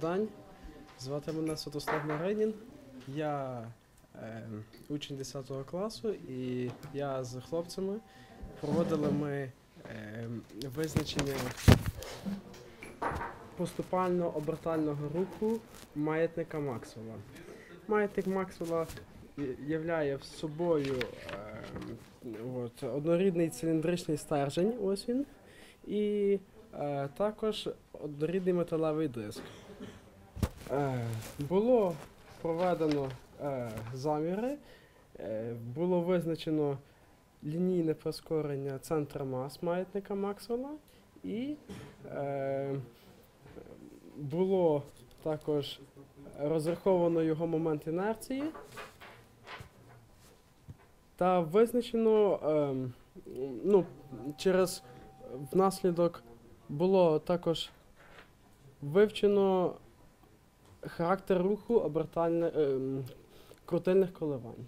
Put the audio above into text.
Добрий. Звати мене Святослав Маринін. Я е, учень 10 класу і я з хлопцями проводили ми е, визначення поступально-обертального руху маятника Максвелла. Маятник Максвелла являє собою е, от, однорідний циліндричний стержень, ось він, і е, також однорідний металевий диск. Е, було проведено е, заміри, е, було визначено лінійне прискорення центра мас маятника Максвелла. І було також розраховано його момент інерції та визначено ну, через внаслідок було також вивчено характер руху обертальне, е, крутильних коливань.